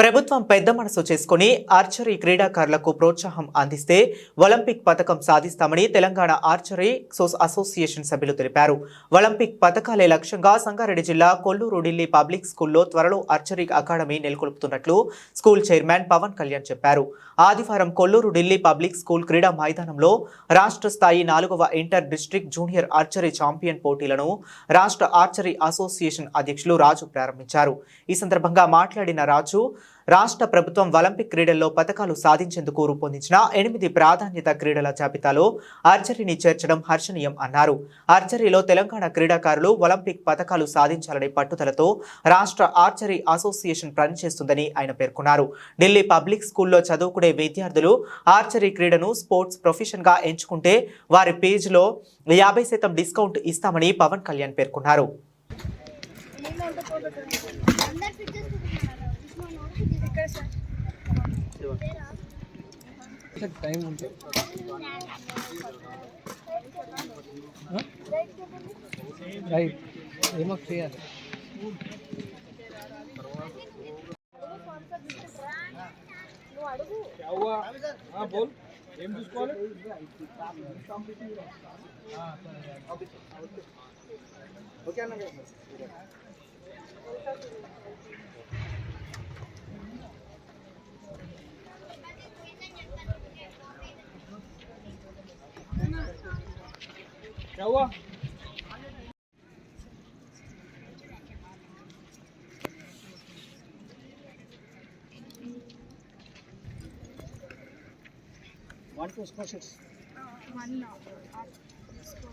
ప్రభుత్వం పెద్ద మనసు చేసుకుని ఆర్చరీ క్రీడాకారులకు ప్రోత్సాహం అందిస్తే ఒలింపిక్ పథకం సాధిస్తామని తెలంగాణ ఆర్చరీ సోస్ అసోసియేషన్ సభ్యులు తెలిపారు. ఒలింపిక్ పథకాలే లక్ష్యంగా సంగారెడ్డి జిల్లా కొల్లూరు ఢిల్లీ పబ్లిక్ స్కూల్లో త్వరలో ఆర్చరీ అకాడమీ నెలకొల్పుతున్నట్లు స్కూల్ చైర్మన్ పవన్ కళ్యాణ్ చెప్పారు. ఆదివారం కొల్లూరు ఢిల్లీ పబ్లిక్ స్కూల్ క్రీడా మైదానంలో రాష్ట్ర స్థాయి నాలుగవ inter district junior archery champion పోటీలను రాష్ట్ర ఆర్చరీ అసోసియేషన్ అధ్యక్షులు రాజు ప్రారంభించారు. ఈ సందర్భంగా మాట్లాడిన రాజు రాష్ట్ర ప్రభుత్వం ఒలింపిక్ క్రీడల్లో పథకాలు సాధించేందుకు రూపొందించిన ఎనిమిది ప్రాధాన్యత క్రీడల జాబితాలో ఆర్చరీని చేర్చడం హర్షణీయం అన్నారు. ఆర్చరీలో తెలంగాణ క్రీడాకారులు ఒలింపిక్ పథకాలు సాధించాలనే పట్టుదలతో రాష్ట్ర ఆర్చరీ అసోసియేషన్ పనిచేస్తుందని ఆయన పేర్కొన్నారు. ఢిల్లీ పబ్లిక్ స్కూల్లో చదువుకునే విద్యార్థులు ఆర్చరీ క్రీడను స్పోర్ట్స్ ప్రొఫెషన్గా ఎంచుకుంటే వారి పేజ్లో యాభై శాతం డిస్కౌంట్ ఇస్తామని పవన్ కళ్యాణ్ పేర్కొన్నారు. అందరు ఫిట్ చేసుకుంటున్నారు ఇక్కడ సార్ టైం ఉంటే రైట్ ఏమో చేయాలి నువ్వు అడుగు బోల్ ఏం చూసుకోవాలి क्या हुआ One two square one now. Uh, square.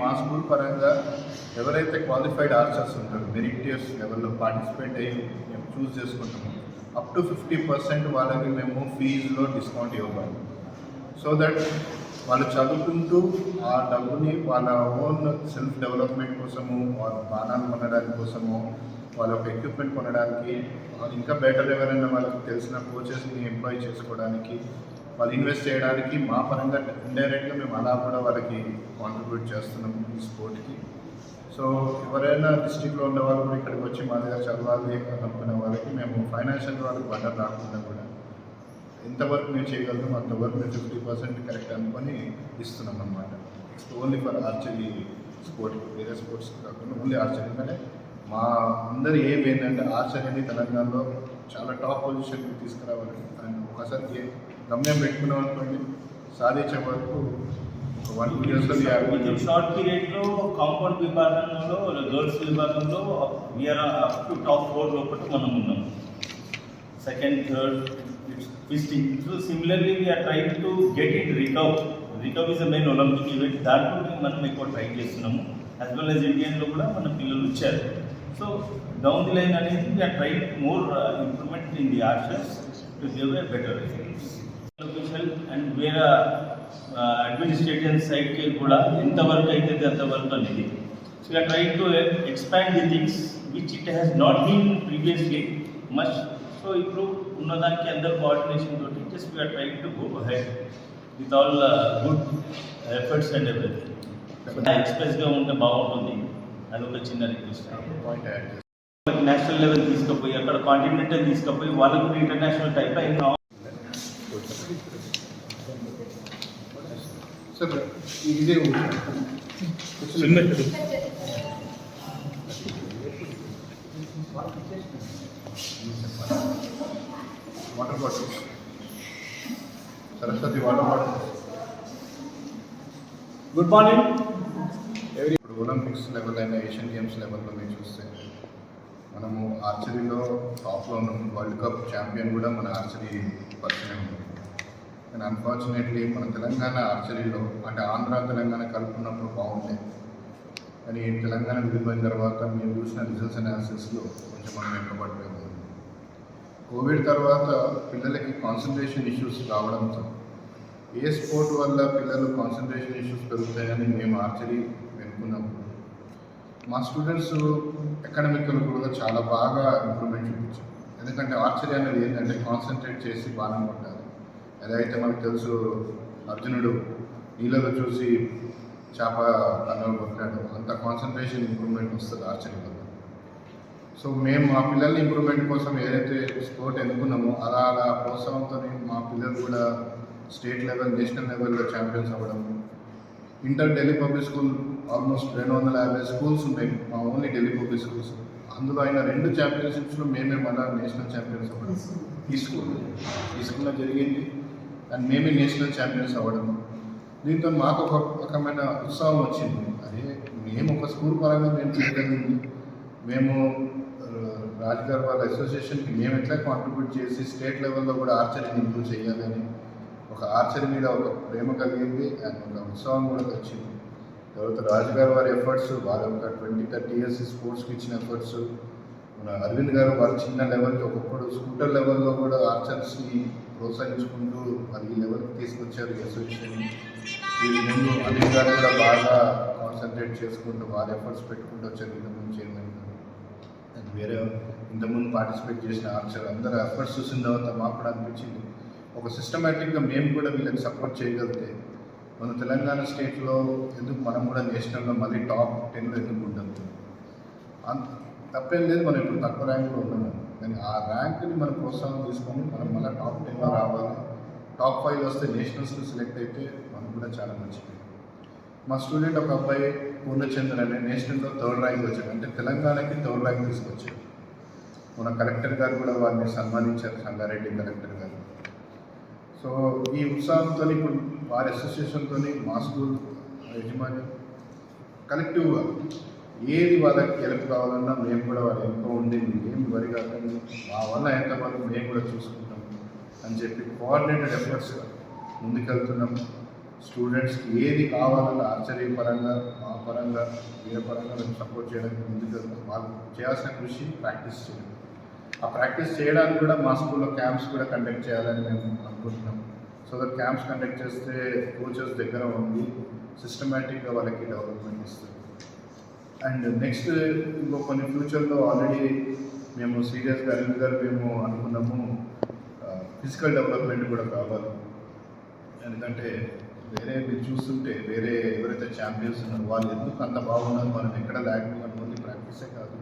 మా స్కూల్ పరంగా ఎవరైతే క్వాలిఫైడ్ ఆర్చర్స్ ఉంటారో మెరిటియర్స్ లెవెల్లో పార్టిసిపేట్ అయ్యి మేము చూస్ చేసుకుంటాము. అప్ టు ఫిఫ్టీ పర్సెంట్ వాళ్ళకి మేము ఫీజులో డిస్కౌంట్ ఇవ్వాలి సో దట్ వాళ్ళు చదువుకుంటూ ఆ డబ్బుని వాళ్ళ ఓన్ సెల్ఫ్ డెవలప్మెంట్ కోసము వాళ్ళ బాణాలు కొనడానికి కోసము వాళ్ళ ఒక ఎక్విప్మెంట్ కొనడానికి ఇంకా బెటర్ ఎవరైనా వాళ్ళకి తెలిసిన కోచెస్ని ఎంప్లాయ్ చేసుకోవడానికి వాళ్ళు ఇన్వెస్ట్ చేయడానికి మా పరంగా ఇండైరెక్ట్గా మేము అలా కూడా వాళ్ళకి కాంట్రిబ్యూట్ చేస్తున్నాం ఈ స్పోర్ట్కి సో ఎవరైనా డిస్టిక్లో ఉన్న వాళ్ళు కూడా ఇక్కడికి వచ్చి మా దగ్గర చదవాలి అనుకునే వాళ్ళకి మేము ఫైనాన్షియల్ వాళ్ళకి బండర్ రాకుండా కూడా ఎంతవరకు మేము చేయగలుగుతాం అంతవరకు మేము ఫిఫ్టీ పర్సెంట్ కరెక్ట్ అనుకొని ఇస్తున్నాం అనమాట ఓన్లీ ఫర్ ఆర్చరీ స్పోర్ట్ వేరే స్పోర్ట్స్ కాకుండా ఓన్లీ ఆర్చరీ ఎందుకంటే మా అందరి ఏం ఏంటంటే ఆర్చరీని తెలంగాణలో చాలా టాప్ పొజిషన్కి తీసుకురావాలి. అండ్ ఒకసారి గమ్యం పెట్టుకున్నాం అనుకోండి సాధించే వరకు వన్ టూ ఇయర్స్లో విత్ షార్ట్ పీరియడ్లో కాంపౌండ్ విభాగంలో గర్ల్స్ విభాగంలో we're up to top four లోపల మనం ఉన్నాం. Second third fifteen so similarly we're trying to get it recurve recurve is main Olympic event దాంట్లో మనం ఎక్కువ ట్రై చేస్తున్నాము. యాజ్ వెల్ యాజ్ ఇండియన్లో కూడా మన పిల్లలు వచ్చారు. సో డౌన్ ది లైన్ అనేది we're try more improvement in the actions to give a better official and వేరే అడ్మినిస్ట్రేటివ్ సైడ్కి కూడా ఎంతవరకు అవుతుంది అంతవరకు అనేది so are try to expand the things which it has not been previously much so ఇప్పుడు ఉన్నదానికి అందరు కోఆర్డినేషన్ తోటి just we're try to go head with all good efforts and everything ఎక్స్ప్రెస్గా ఉంటే బాగుంటుంది అది ఒక చిన్న రిక్వెస్ట్ పాయింట్ యాడ్ చేస్తాం నేషనల్ లెవెల్ తీసుకుపోయి అక్కడ కాంటినెంటల్ తీసుకుపోయి వాళ్ళకు కూడా ఇంటర్నేషనల్ టైప్ అయిన సార్ ఇదే water bottle. Saraswati water bottle. Good morning ఎవరి ఇప్పుడు ఒలింపిక్స్ లెవెల్ అయిన ఏషియన్ గేమ్స్ లెవెల్లో మీరు చూస్తే మనము ఆర్చరీలో టాప్లో ఉన్నాం వరల్డ్ కప్ ఛాంపియన్ కూడా మన ఆర్చరీ పర్సనే ఉంది కానీ అన్ఫార్చునేట్లీ మన తెలంగాణ ఆర్చరీలో అంటే ఆంధ్ర తెలంగాణ కలుపుకున్నప్పుడు బాగుండే. కానీ తెలంగాణ విడిపోయిన తర్వాత మేము చూసిన రిజల్ట్స్ అనాలిసిస్లో కొంచెం మనం వెనుకబడిపోయి. కోవిడ్ తర్వాత పిల్లలకి కాన్సన్ట్రేషన్ ఇష్యూస్ రావడంతో ఏ స్పోర్ట్ వల్ల పిల్లలు కాన్సన్ట్రేషన్ ఇష్యూస్ పెరుగుతాయని మేము ఆర్చరీ వెనుకున్నాము మా స్టూడెంట్స్ అకాడమికల్ కూడా చాలా బాగా ఇంప్రూవ్మెంట్ చూపించారు. ఎందుకంటే ఆర్చరీ అనేది ఏంటంటే కాన్సన్ట్రేట్ చేసి బాగా ఉంటారు ఏదైతే మనకు తెలుసు అర్జునుడు నీళ్ళలో చూసి చేప కన్నులు కొట్టాడు. అంత కాన్సన్ట్రేషన్ ఇంప్రూవ్మెంట్ వస్తుంది ఆర్చరీలో సో మేము మా పిల్లల్ని ఇంప్రూవ్మెంట్ కోసం ఏదైతే స్పోర్ట్ ఎన్నుకున్నామో అలా అలా ప్రోత్సాహంతో మా పిల్లలు కూడా స్టేట్ లెవెల్ నేషనల్ లెవెల్లో ఛాంపియన్స్ అవ్వడం. Inter Delhi public school almost రెండు వందల యాభై స్కూల్స్ ఉన్నాయి. మా ఓన్లీ ఢిల్లీ పబ్లిక్ స్కూల్స్ అందులో అయిన రెండు ఛాంపియన్షిప్స్లో మేమే మళ్ళీ నేషనల్ ఛాంపియన్స్ అవ్వడం. ఈ స్కూల్ ఈ స్కూల్లో జరిగింది? అండ్ మేమే నేషనల్ ఛాంపియన్స్ అవ్వడం. దీంతో మాకు ఒక రకమైన ఉత్సాహం వచ్చింది. అదే మేము ఒక స్కూల్ పరంగా మేము చేయగలిగింది. మేము ఆ, రాజ్ వాళ్ళ అసోసియేషన్కి మేము ఎట్లా కాంట్రిబ్యూట్ చేసి స్టేట్ లెవెల్లో కూడా ఆర్చరీని ఇంప్రూవ్ చేయాలని ఒక ఆర్చరీ మీద ఒక ప్రేమ కలిగింది. అండ్ ఒక ఉత్సాహం కూడా వచ్చింది. తర్వాత రాజు గారు వారి ఎఫర్ట్స్ వారి ఒక ట్వంటీ థర్టీ ఇయర్స్ స్పోర్ట్స్కి ఇచ్చిన ఎఫర్ట్స్ మన అరవింద్ గారు వారి చిన్న లెవెల్కి ఒకప్పుడు స్కూటర్ లెవెల్లో కూడా ఆర్చర్స్ని ప్రోత్సహించుకుంటూ అది ఈ లెవెల్కి తీసుకొచ్చారు అసోసియేషన్ దీని ముందు అధికారులు కూడా బాగా కాన్సన్ట్రేట్ చేసుకుంటూ వారి ఎఫర్ట్స్ పెట్టుకుంటూ వచ్చారు ఇంతకుముందు చైర్మన్ గారు అండ్ వేరే ఇంతకుముందు పార్టిసిపేట్ చేసిన ఆర్చర్ అందరూ ఎఫర్ట్స్ చూసిన తర్వాత మాకు కూడా అనిపించింది. ఒక సిస్టమేటిక్గా మేము కూడా వీళ్ళకి సపోర్ట్ చేయగలిగితే మన తెలంగాణ స్టేట్లో ఎందుకు మనం కూడా నేషనల్గా మళ్ళీ టాప్ టెన్లో ఎందుకు ఉంటుంది అంత తప్పేం లేదు మనం ఇప్పుడు తక్కువ ర్యాంకులో ఉన్నాము. కానీ ఆ ర్యాంక్ని మనం ప్రోత్సాహం తీసుకొని మనం మళ్ళీ టాప్ టెన్లో రావాలి. టాప్ ఫైవ్ వస్తే నేషనల్స్లో సెలెక్ట్ అయితే మనకు కూడా చాలా మంచిది. మా స్టూడెంట్ ఒక అబ్బాయి పూర్ణచంద్ర అనే నేషనల్లో థర్డ్ ర్యాంక్ వచ్చాడు. అంటే తెలంగాణకి థర్డ్ ర్యాంక్ తీసుకొచ్చాడు. మన కలెక్టర్ గారు కూడా వారిని సన్మానించారు సంగారెడ్డి కలెక్టర్ గారు. సో ఈ ఉత్సాహంతో ఇప్పుడు వారి అసోసియేషన్తో మా స్కూల్ యజమాని కలెక్టివ్గా ఏది వాళ్ళకి హెల్ప్ కావాలన్నా మేము కూడా వాళ్ళు ఎంతో ఉండి ఏం వరి కాకుండా మా వల్ల ఎంతమంది మేము కూడా చూసుకుంటాం అని చెప్పి కోఆర్డినేటెడ్ ఎఫర్ట్స్ ముందుకెళ్తున్నాం. స్టూడెంట్స్కి ఏది కావాలన్నా ఆశ్చర్యపరంగా మా పరంగా ఏ పరంగా మేము సపోర్ట్ చేయడానికి ముందుకెళ్తాం. వాళ్ళు చేయాల్సిన కృషి ప్రాక్టీస్ చేయడం. ఆ ప్రాక్టీస్ చేయడానికి కూడా మా స్కూల్లో క్యాంప్స్ కూడా కండక్ట్ చేయాలని మేము అనుకుంటున్నాం. సో దట్ క్యాంప్స్ కండక్ట్ చేస్తే కోచెస్ దగ్గర ఉండి సిస్టమేటిక్గా వాళ్ళకి డెవలప్మెంట్ ఇస్తుంది అండ్ నెక్స్ట్ ఇంకో కొన్ని ఫ్యూచర్లో ఆల్రెడీ మేము సీరియస్గా అరవింద్ గారు మేము అనుకున్నాము ఫిజికల్ డెవలప్మెంట్ కూడా కావాలి. ఎందుకంటే వేరే మీరు చూస్తుంటే వేరే ఎవరైతే ఛాంపియన్స్ ఉన్నారో వాళ్ళు ఎందుకు అంత బాగున్నారు మనం ఎక్కడ ల్యాకింగ్ అనుకుంది ప్రాక్టీసే కాదు.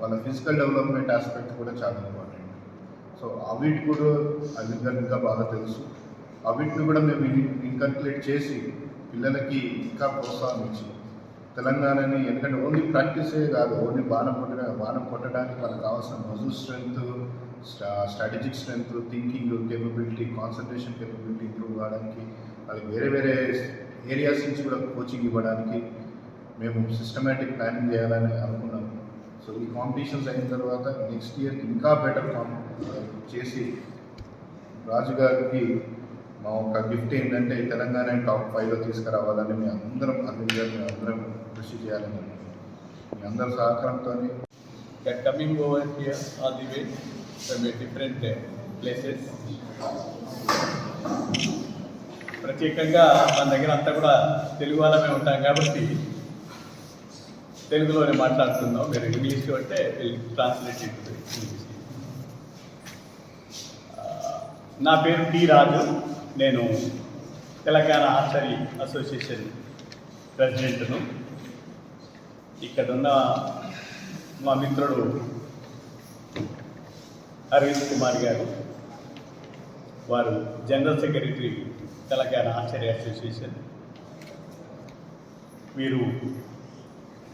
వాళ్ళ ఫిజికల్ డెవలప్మెంట్ ఆస్పెక్ట్ కూడా చాలా ఇంపార్టెంట్ సో అవిటి కూడా అరవింద్ ఇంకా బాగా తెలుసు. అవిటిని కూడా మేము ఇన్కల్కులేట్ చేసి పిల్లలకి ఇంకా ప్రోత్సాహం ఇచ్చి తెలంగాణని ఎందుకంటే ఓన్లీ ప్రాక్టీసే కాదు ఓన్లీ బాణం కొట్టడం బాణం కొట్టడానికి వాళ్ళకి కావాల్సిన muscle strength strategic strength thinking capability concentration capability improve కావడానికి వాళ్ళకి వేరే వేరే ఏరియాస్ నుంచి కూడా కోచింగ్ ఇవ్వడానికి మేము సిస్టమేటిక్ ప్లానింగ్ చేయాలని అనుకున్నాము సో ఈ కాంపిటీషన్స్ అయిన తర్వాత నెక్స్ట్ ఇయర్ ఇంకా బెటర్ చేసి రాజు గారికి మా ఒక గిఫ్ట్ ఏంటంటే తెలంగాణ టాప్ ఫైవ్లో తీసుకురావాలని మీ అందరం అరవింద్ మీ అందరం కృషి చేయాలని మీ అందరి సహకారంతో coming over over all the way way from uh, ప్రత్యేకంగా మన దగ్గర అంతా కూడా తెలుగు వాళ్ళమే ఉంటాం కాబట్టి తెలుగులోనే మాట్లాడుతున్నాం. మీరు ఇంగ్లీష్ అంటే ట్రాన్స్లేట్ ఇంగ్లీష్ uh, నా పేరు టి రాజు. నేను తెలంగాణ ఆర్చరీ అసోసియేషన్ ప్రెసిడెంట్ను. ఇక్కడ ఉన్న మా మిత్రుడు అరవింద్ కుమార్ గారు వారు general secretary Telangana archery association. వీరు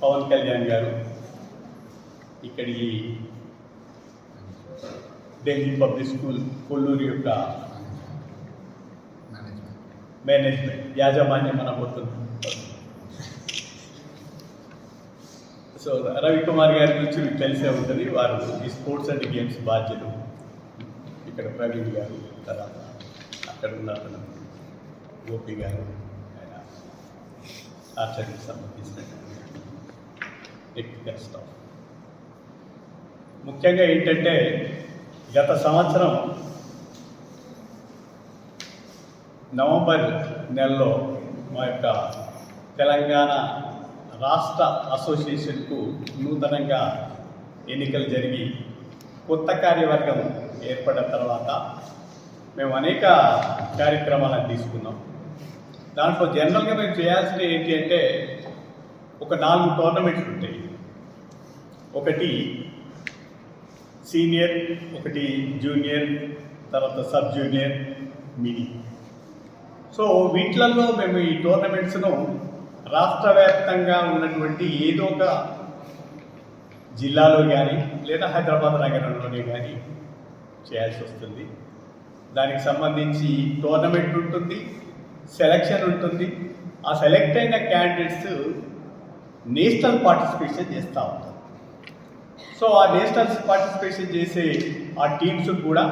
పవన్ కళ్యాణ్ గారు ఇక్కడి ఢిల్లీ పబ్లిక్ స్కూల్ కొల్లూరు యొక్క మేనేజ్మెంట్ మేనేజ్మెంట్ యాజమాన్యం అనబోతుంది సో రవికుమార్ గారి గురించి మీకు తెలిసే ఉంటుంది వారు ఈ స్పోర్ట్స్ అండ్ గేమ్స్ బాధ్యులు ఇక్కడ ప్రవీణ్ గారు తర్వాత అక్కడ ఉన్న అతను గోపి గారు ఆయన ఆర్చర్కి సంబంధించినటువంటి టెక్నికల్ స్టాఫ్ ముఖ్యంగా ఏంటంటే గత సంవత్సరం నవంబర్ నెలలో మా యొక్క తెలంగాణ రాష్ట్ర అసోసియేషన్కు నూతనంగా ఎన్నికలు జరిగి కొత్త కార్యవర్గం ఏర్పడిన తర్వాత మేము అనేక కార్యక్రమాలను తీసుకున్నాం. దాంట్లో జనరల్గా మేము చేయాల్సినవి ఏంటి అంటే ఒక నాలుగు టోర్నమెంట్స్ ఉంటాయి. ఒకటి సీనియర్ ఒకటి జూనియర్ తర్వాత సబ్ జూనియర్ మినీ. సో వీటిలలో మేము ఈ టోర్నమెంట్స్ను రాష్ట్ర వ్యాప్తంగా ఉన్నటువంటి ఏదో ఒక జిల్లాలో కానీ లేదా హైదరాబాద్ నగరంలోనే కానీ చేయాల్సి వస్తుంది. దానికి సంబంధించి టోర్నమెంట్ ఉంటుంది సెలక్షన్ ఉంటుంది. ఆ సెలెక్ట్ అయిన క్యాండిడేట్స్ నేషనల్ పార్టిసిపేషన్ చేస్తూ ఉంటారు. సో ఆ నేషనల్ పార్టిసిపేషన్ చేసే ఆ టీమ్స్ కూడా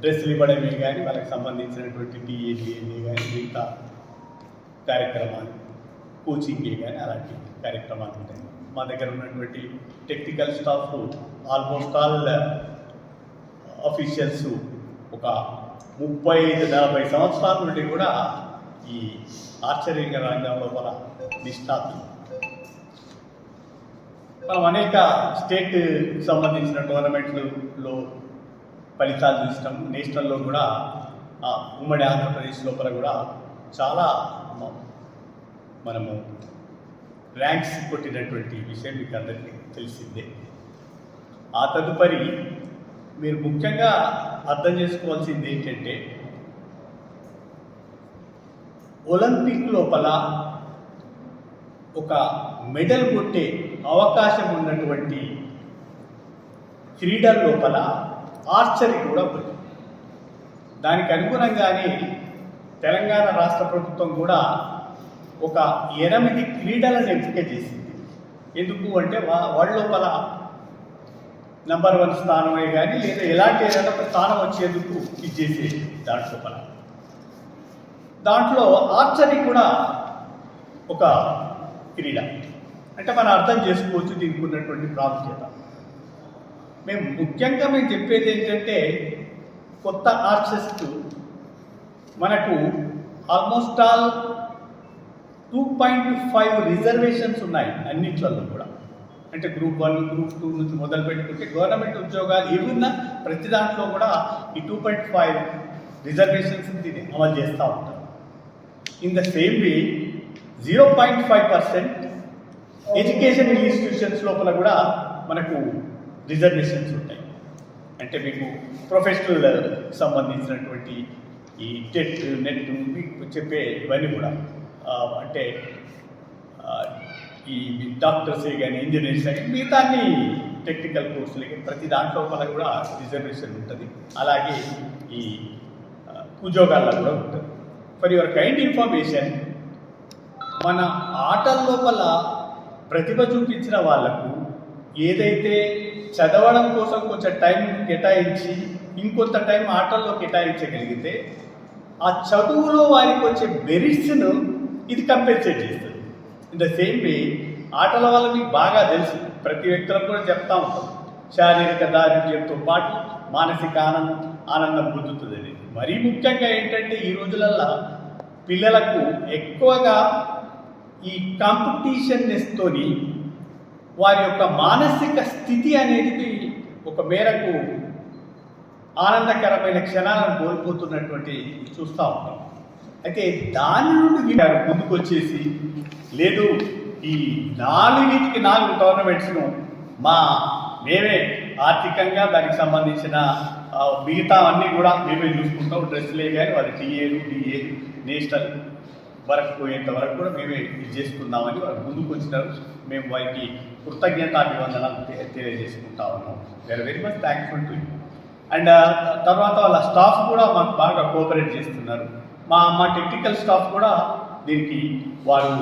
డ్రెస్సులు ఇవ్వడమే కానీ వాళ్ళకి సంబంధించినటువంటి టీఏడిఏ కానీ మిగతా కార్యక్రమాలు కోచింగే కానీ అలాంటి కార్యక్రమాలు ఉంటాయి. మా దగ్గర ఉన్నటువంటి technical staff almost all officials ఒక ముప్పై ఐదు నలభై సంవత్సరాల నుండి కూడా ఈ ఆశ్చర్యంగా రంగం లోపల నిష్ణాతులు మనం అనేక స్టేట్ సంబంధించిన టోర్నమెంట్లలో ఫలితాలు చూసినాం. నేషనల్లో కూడా ఉమ్మడి ఆంధ్రప్రదేశ్ లోపల కూడా చాలా మనము ర్యాంక్స్ కొట్టినటువంటి విషయం మీకు అందరికీ తెలిసిందే. ఆ తదుపరి మీరు ముఖ్యంగా అర్థం చేసుకోవాల్సింది ఏంటంటే ఒలింపిక్ లోపల ఒక మెడల్ కొట్టే అవకాశం ఉన్నటువంటి క్రీడల లోపల ఆర్చరీ కూడా ఉంది. దానికి అనుగుణంగానే తెలంగాణ రాష్ట్ర ప్రభుత్వం కూడా ఒక ఎనిమిది క్రీడలను ఎంపిక చేసింది. ఎందుకు అంటే వా- వాళ్ళ లోపల నంబర్ వన్ స్థానమే కానీ లేదా ఎలాంటి ఏదైనా ఒక స్థానం వచ్చేందుకు ఇది చేసేది దాంట్లో లోపల. దాంట్లో ఆర్చరీ కూడా ఒక క్రీడ. అంటే మనం అర్థం చేసుకోవచ్చు దీనికి ఉన్నటువంటి ప్రాముఖ్యత. మేము ముఖ్యంగా మేము చెప్పేది ఏంటంటే కొత్త ఆర్టిస్ట్ మనకు almost all two point five reservations ఉన్నాయి అన్నిట్లలో కూడా. అంటే గ్రూప్ వన్ గ్రూప్ టూ నుంచి మొదలు పెట్టుకుంటే గవర్నమెంట్ ఉద్యోగాలు ఏమున్నా ప్రతి దాంట్లో కూడా ఈ టూ పాయింట్ ఫైవ్ రిజర్వేషన్స్ దీన్ని అమలు చేస్తూ ఉంటారు. In the same way zero point five percent education institutions లోపల కూడా మనకు రిజర్వేషన్స్ ఉంటాయి. అంటే మీకు ప్రొఫెషనల్ సంబంధించినటువంటి ఈ టెట్ నెట్ మీకు చెప్పే ఇవన్నీ కూడా అంటే ఈ డాక్టర్సే కానీ ఇంజనీర్స్ కానీ మిగతాన్ని టెక్నికల్ కోర్సులు కానీ ప్రతి దాంట్లో వల్ల కూడా రిజర్వేషన్ ఉంటుంది. అలాగే ఈ ఉద్యోగాల్లో కూడా ఉంటుంది. ఫర్ యువర్ కైండ్ ఇన్ఫర్మేషన్ మన ఆటల లోపల ప్రతిభ చూపించిన వాళ్ళకు ఏదైతే చదవడం కోసం కొంచెం టైం కేటాయించి ఇంకొంత టైం ఆటల్లో కేటాయించగలిగితే ఆ చదువులో వారికి వచ్చే బెరిట్స్ను ఇది కంపెన్సేట్ చేస్తుంది. ఇన్ ద సేమ్ వే ఆటల వల్ల మీకు బాగా తెలుసు. ప్రతి వ్యక్తులకు కూడా చెప్తా ఉంటాం. శారీరక దారిద్ర్యంతో పాటు మానసిక ఆనందం ఆనందం పొందుతుంది మరీ ముఖ్యంగా ఏంటంటే ఈ రోజులల్లో పిల్లలకు ఎక్కువగా ఈ కాంపిటీషన్నెస్తోని వారి యొక్క మానసిక స్థితి అనేది ఒక మేరకు ఆనందకరమైన క్షణాలను కోల్పోతున్నటువంటి చూస్తూ ఉంటాం అయితే దాని నుండి వీరు ముందుకు వచ్చేసి లేదు ఈ నాలుగింటికి నాలుగు టోర్నమెంట్స్ను మా మేమే ఆర్థికంగా దానికి సంబంధించిన మిగతా అన్నీ కూడా మేమే చూసుకుంటాం. డ్రెస్సులే కానీ వారి టీఏలు డిఏలు నేషనల్ వరకు పోయేంత వరకు కూడా మేమే ఇది చేసుకుందామని వారు ముందుకు వచ్చినారు. మేము వారికి కృతజ్ఞతాభివందనాలు తెలియజేసుకుంటా ఉన్నాం. We're very much thankful to and తర్వాత వాళ్ళ స్టాఫ్ కూడా మాకు బాగా కోఆపరేట్ చేస్తున్నారు. మా మా టెక్నికల్ స్టాఫ్ కూడా దీనికి వారు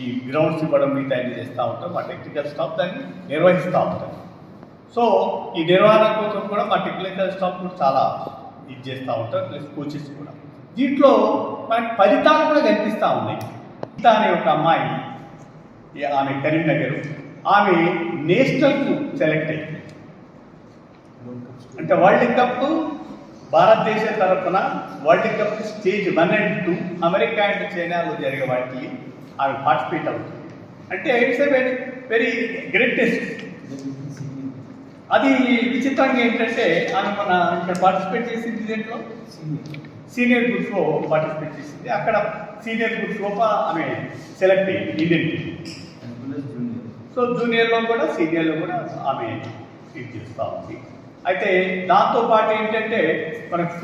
ఈ గ్రౌండ్స్ ఇవ్వడం మిగతా తయారు చేస్తూ ఉంటారు. మా టెక్నికల్ స్టాఫ్ దాన్ని నిర్వహిస్తూ ఉంటారు. సో ఈ నిర్వహణ కోసం కూడా మా టెక్నికల్ స్టాఫ్ కూడా చాలా ఇది చేస్తూ ఉంటారు ప్లస్ కోచెస్ కూడా. దీంట్లో మనకి ఫలితాలు కూడా కనిపిస్తూ ఉన్నాయి. గీత అనే ఒక అమ్మాయి ఆమె కరీంనగర్. ఆమె నేషనల్కు సెలెక్ట్ అయింది అంటే వరల్డ్ కప్ భారతదేశ తరఫున world cup stage one and two America and చైనాలో జరిగే వాటికి ఆమె పార్టిసిపేట్ అవుతుంది. అంటే it's a very very greatest అది విచిత్రంగా ఏంటంటే ఆమె మన ఇక్కడ పార్టిసిపేట్ చేసింది దేంట్లో? సీనియర్ గ్రూప్స్లో పార్టిసిపేట్ చేసింది. అక్కడ సీనియర్ గ్రూప్స్లో ఆమె సెలెక్ట్ అయ్యింది. ఇండియన్ సో జూనియర్లో కూడా సీనియర్లో కూడా ఆమె సీట్ చేస్తూ ఉంది. అయితే దాంతో పాటు ఏంటంటే మనకు